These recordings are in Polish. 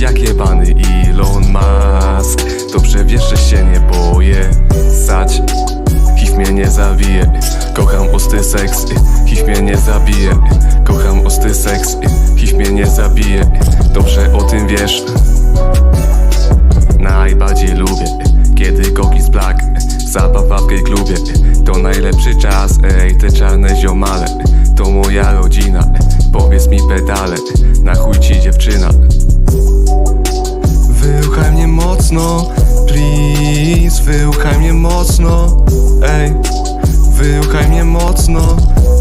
Być jak jebany Elon Musk. Dobrze wiesz, że się nie boję. Sać HIV mnie nie zabije. Kocham ostry seks HIV mnie nie zabije. Kocham ostry seks HIV mnie nie zabije. Dobrze o tym wiesz. Najbardziej lubię, kiedy koki z black Zabawa w gay klubie. To najlepszy czas, ej, te czarne ziomale. To moja rodzina, powiedz mi pedale. Na chuj ci dziewczyna mnie mocno, please Wyruchaj mnie mocno, ej Wyruchaj mnie mocno,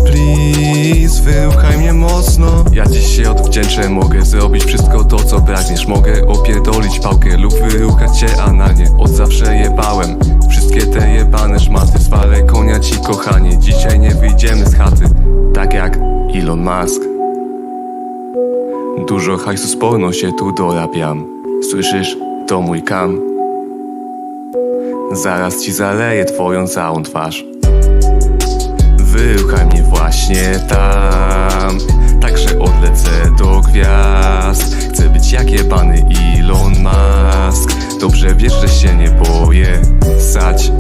please Wyruchaj mnie mocno. Ja dziś się odwdzięczę, mogę zrobić wszystko to co pragniesz. Mogę opierdolić pałkę lub wyruchać cię analnie. Od zawsze jebałem wszystkie te jebane szmaty. Zwalę konia ci kochanie, dzisiaj nie wyjdziemy z chaty. Tak jak Elon Musk. Dużo hajsu z porno się tu dorabiam Słyszysz? To mój kam Zaraz ci zaleję twoją całą twarz. Wyruchaj mnie właśnie tam. Także odlecę do gwiazd. Chcę być jak jebany Elon Musk. Dobrze wiesz, że się nie boję Sać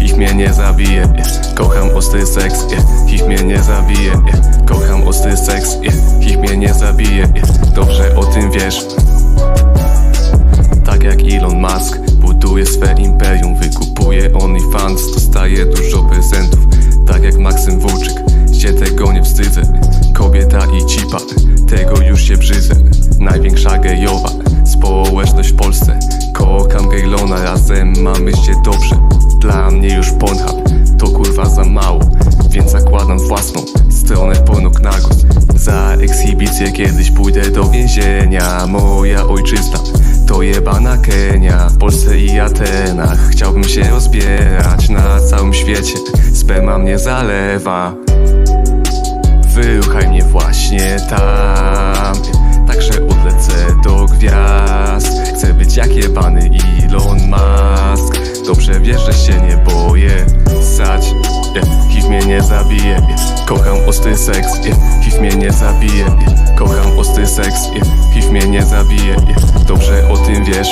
Ich mnie nie zabije Kocham ostry seks Ich mnie nie zabije Kocham ostry seks Ich mnie nie zabije Dobrze o tym wiesz Buduje swe imperium, wykupuje OnlyFans Dostaje dużo prezentów Tak jak Maksym Włóczyk Się tego nie wstydzę. Kobieta i cipa Tego już się brzydzę. Największa gejowa Społeczność w Polsce. Kocham Gaylona Razem mamy się dobrze. Dla mnie już Pornhub To kurwa za mało Więc zakładam własną stronę pornoknagos Za ekshibicję kiedyś pójdę do więzienia Moja ojczyzna to jebana Kenia W Polsce i Atenach. Chciałbym się rozbierać na całym świecie. Sperma mnie zalewa. Wyruchaj mnie właśnie tam. Także odlecę do gwiazd. Chcę być jak jebany Elon Musk. Dobrze wiesz, że się nie boję. Sać. HIV mnie nie zabije. Kocham ostry seks, yeah. HIV mnie nie zabije. Kocham ostry seks, yeah. HIV mnie nie zabije. Dobrze o tym wiesz